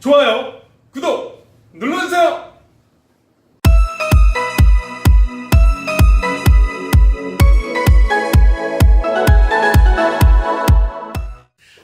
좋아요, 구독 눌러주세요.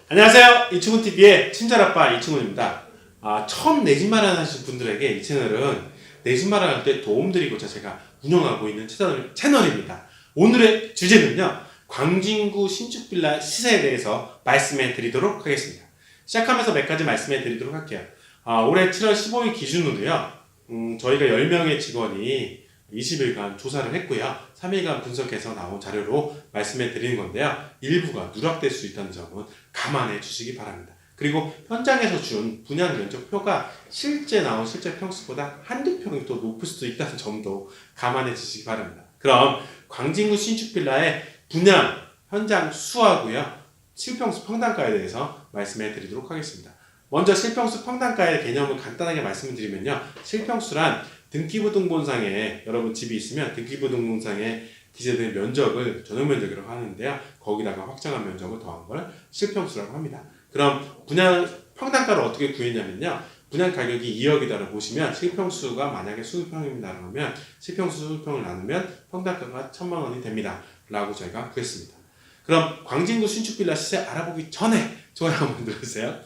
안녕하세요. 이충훈 TV의 친절아빠 이충훈입니다. 아, 처음 내 집 마련 하신 분들에게 이 채널은 내 집 마련할 때 도움드리고자 제가 운영하고 있는 채널, 채널입니다. 오늘의 주제는요, 광진구 신축빌라 시세에 대해서 말씀해 드리도록 하겠습니다. 시작하면서 몇 가지 말씀해 드리도록 할게요. 아, 올해 7월 15일 기준으로요, 음, 저희가 10명의 직원이 20일간 조사를 했고요. 3일간 분석해서 나온 자료로 말씀해 드리는 건데요. 일부가 누락될 수 있다는 점은 감안해 주시기 바랍니다. 그리고 현장에서 준 분양 면적표가 실제 나온 실제 평수보다 한두 평이 더 높을 수도 있다는 점도 감안해 주시기 바랍니다. 그럼 광진구 신축빌라의 분양 현장 수하고요. 실평수 평당가에 대해서 말씀해 드리도록 하겠습니다. 먼저 실평수 평당가의 개념을 간단하게 말씀드리면요. 실평수란 등기부등본상에 여러분 집이 있으면 등기부등본상에 기재된 면적을 전용 면적이라고 하는데요. 거기다가 확정한 면적을 더한 걸 실평수라고 합니다. 그럼 분양 평당가를 어떻게 구했냐면요. 분양 가격이 2억이다라고 보시면 실평수가 만약에 20평입니다. 그러면 실평수 20평을 나누면 평당가가 1천만 원이 됩니다. 라고 저희가 구했습니다. 그럼 광진구 신축빌라 시세 알아보기 전에 좋아요 한번 눌러주세요.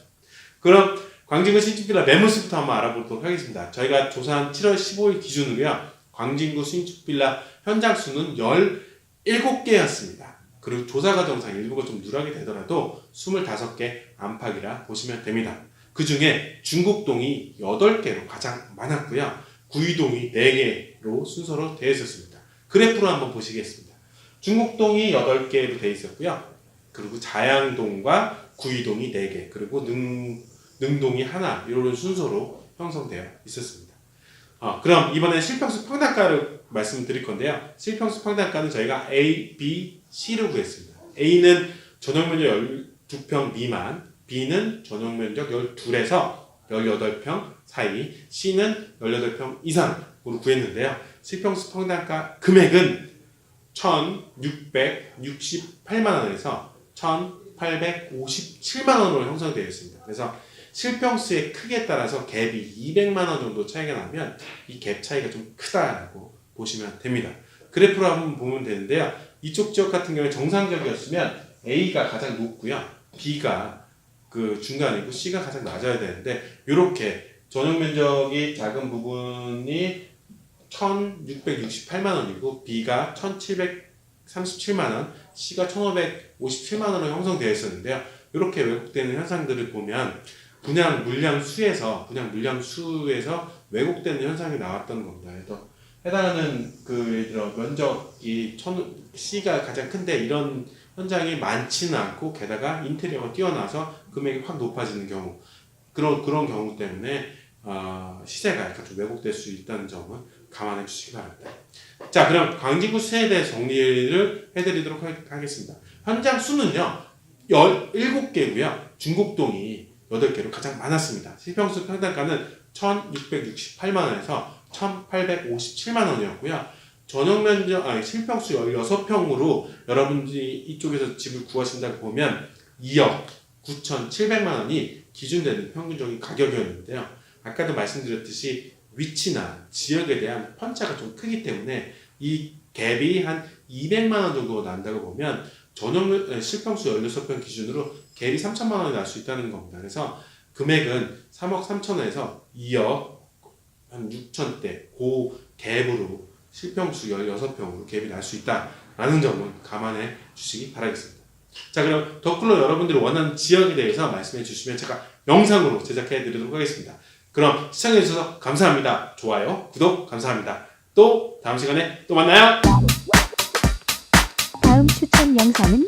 그럼 광진구 신축빌라 매물수부터 한번 알아보도록 하겠습니다. 저희가 조사한 7월 15일 기준으로요. 광진구 신축빌라 현장 수는 17개였습니다. 그리고 조사 과정상 일부가 좀 누락이 되더라도 25개 안팎이라 보시면 됩니다. 그 중에 중국동이 8개로 가장 많았고요. 구이동이 4개로 순서로 되어 있었습니다. 그래프로 한번 보시겠습니다. 중국동이 8개로 되어 있었고요. 그리고 자양동과 구이동이 4개, 그리고 능, 능동이 하나, 이런 순서로 형성되어 있었습니다. 어, 그럼 이번에 실평수 평당가를 말씀드릴 건데요. 실평수 평당가는 저희가 A, B, C를 구했습니다. A는 전용 면적 12평 미만, B는 전용 면적 12에서 18평 사이, C는 18평 이상으로 구했는데요. 실평수 평당가 금액은 1,668만 원에서 1,857만 원으로 형성되어 있습니다. 그래서 실평수의 크기에 따라서 갭이 200만 원 정도 차이가 나면 이 갭 차이가 좀 크다라고 보시면 됩니다. 그래프로 한번 보면 되는데요. 이쪽 지역 같은 경우에 정상적이었으면 A가 가장 높고요. B가 그 중간이고 C가 가장 낮아야 되는데 이렇게 전용 면적이 작은 부분이 1,668만 원이고 B가 1,737만 원, C가 1,557만 원으로 형성되어 있었는데요. 이렇게 왜곡되는 현상들을 보면 분양 물량 수에서 분양 물량 수에서 왜곡되는 현상이 나왔던 겁니다. 그래서 해당하는 그 예를 들어 면적이 천 C가 가장 큰데 이런 현장이 많지는 않고 게다가 인테리어가 뛰어나서 금액이 확 높아지는 경우 그런 그런 경우 때문에 어, 시세가 약간 좀 왜곡될 수 있다는 점은 감안해 주시기 바랍니다. 자, 그럼 광진구 시세에 대해 정리를 해드리도록 하- 하겠습니다. 현장 수는요, 17개고요. 중국동이 8개로 가장 많았습니다. 실평수 평당가는 1,668만 원에서 1,857만 원이었고요. 전용 면적, 아니, 실평수 16평으로 여러분들이 이쪽에서 집을 구하신다고 보면 2억 9,700만 원이 기준되는 평균적인 가격이었는데요. 아까도 말씀드렸듯이 위치나 지역에 대한 편차가 좀 크기 때문에 이 갭이 한 200만 원 정도 난다고 보면 전용 실평수 16평 기준으로 갭이 3천만 원이 날 수 있다는 겁니다. 그래서 금액은 3억 3천원에서 2억 한 6천대 그 갭으로 실평수 16평으로 갭이 날 수 있다라는 점은 감안해 주시기 바라겠습니다. 자 그럼 댓글로 여러분들이 원하는 지역에 대해서 말씀해 주시면 제가 영상으로 제작해 드리도록 하겠습니다. 그럼 시청해 주셔서 감사합니다. 좋아요, 구독 감사합니다. 또 다음 시간에 또 만나요. 다음 추천 영상은